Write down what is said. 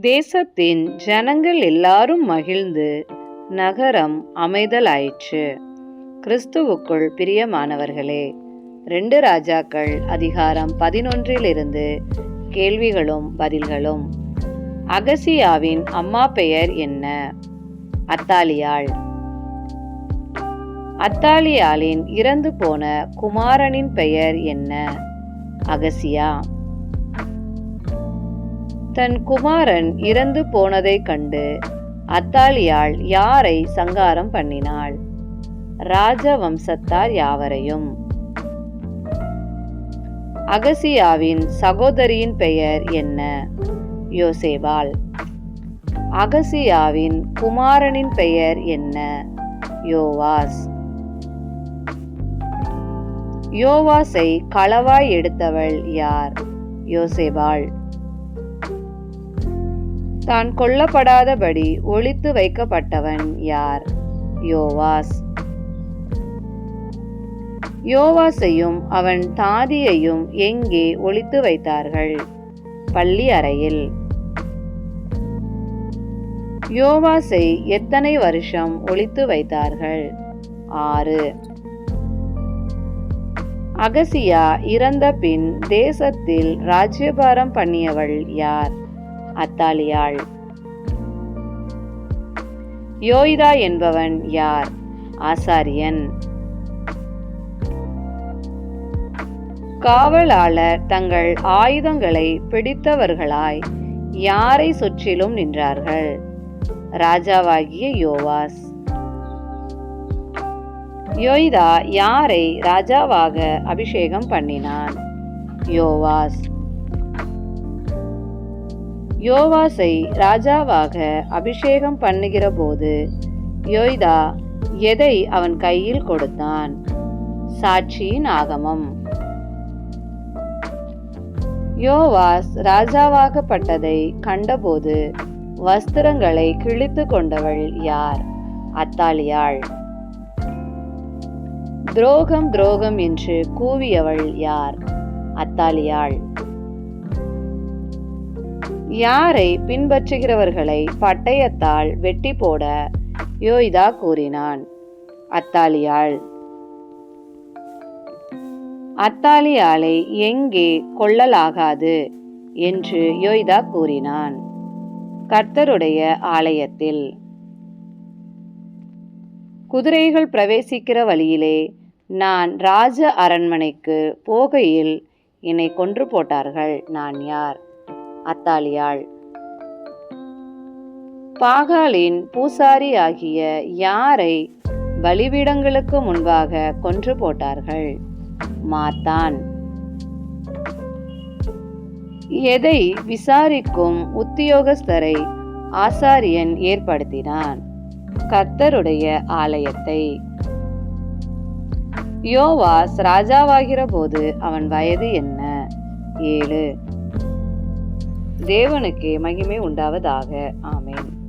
தேசத்தின் ஜனங்கள் எல்லாரும் மகிழ்ந்து நகரம் அமைதலாயிற்று. கிறிஸ்துவுக்குள் பிரியமானவர்களே ரெண்டு ராஜாக்கள் அதிகாரம் பதினொன்றிலிருந்து கேள்விகளும் பதில்களும். அகசியாவின் அம்மா பெயர் என்ன? அத்தாலியாள். அத்தாலியாளின் இறந்து போன குமாரனின் பெயர் என்ன? அகசியா. தன் குமாரன் இறந்து போனதைக் கண்டு அத்தாலியாள் யாரை சங்காரம் பண்ணினாள்? ராஜவம்சத்தார் யாவரையும்? அகசியாவின் சகோதரியின் பெயர் என்ன? யோசேவாள் அகசியாவின் குமாரனின் பெயர் என்ன? யோவாஸ். யோவாஸை களவாய் எடுத்தவள் யார்? யோசேபாள். தான் கொல்லப்படாதபடி ஒழித்து வைக்கப்பட்டவன் யார்? யோவாஸ். யோவாசையும் அவன் தாதியையும் எங்கே ஒழித்து வைத்தார்கள்? பள்ளி அறையில். யோவாசை எத்தனை வருஷம் ஒழித்து வைத்தார்கள்? ஆறு. அகசியா இறந்த பின் தேசத்தில் ராஜ்யபாரம் பண்ணியவள் யார்? அத்தாலியாள். யோய்தா என்பவன் யார்? ஆசாரியன். காவலாளர் தங்கள் ஆயுதங்களை பிடித்தவர்களாய் யாரை சுற்றிலும் நின்றார்கள்? ராஜாவாகிய யோவாஸ். யோய்தா யாரை ராஜாவாக அபிஷேகம் பண்ணினான்? யோவாஸ். யோவாசை ராஜாவாக அபிஷேகம் பண்ணுகிற போது யோய்தா எதை அவன் கையில் கொடுத்தான்? சாட்சியின் ஆகமம். யோவாஸ் ராஜாவாகப்பட்டதை கண்டபோது வஸ்திரங்களை கிழித்து கொண்டவள் யார்? அத்தாலியாள். துரோகம் துரோகம் என்று கூவியவள் யார்? அத்தாலியாள். யாரை பின்பற்றுகிறவர்களை பட்டயத்தால் வெட்டி போட யோய்தா கூறினான். அத்தாலியாள் அத்தாலியாளை எங்கே கொள்ளலாகாது? என்று யோய்தா கூறினான். கர்த்தருடைய ஆலயத்தில் குதிரைகள் பிரவேசிக்கிற வழியிலே நான் ராஜ அரண்மனைக்கு போகையில் என்னை கொன்று போட்டார்கள். நான் யார்? அத்தாலியாள். பாகாலின் பூசாரி ஆகிய யாரை பலிபீடங்களுக்கு முன்பாக கொன்று போட்டார்கள்? மாத்தான் எதை விசாரிக்கும் உத்தியோகஸ்தரை ஆசாரியன் ஏற்படுத்தினான். கர்த்தருடைய ஆலயத்தை. யோவாஸ் ராஜாவாகிற போது அவன் வயது என்ன? ஏழு. தேவனுக்கே மகிமை உண்டாவதாக. ஆமேன்.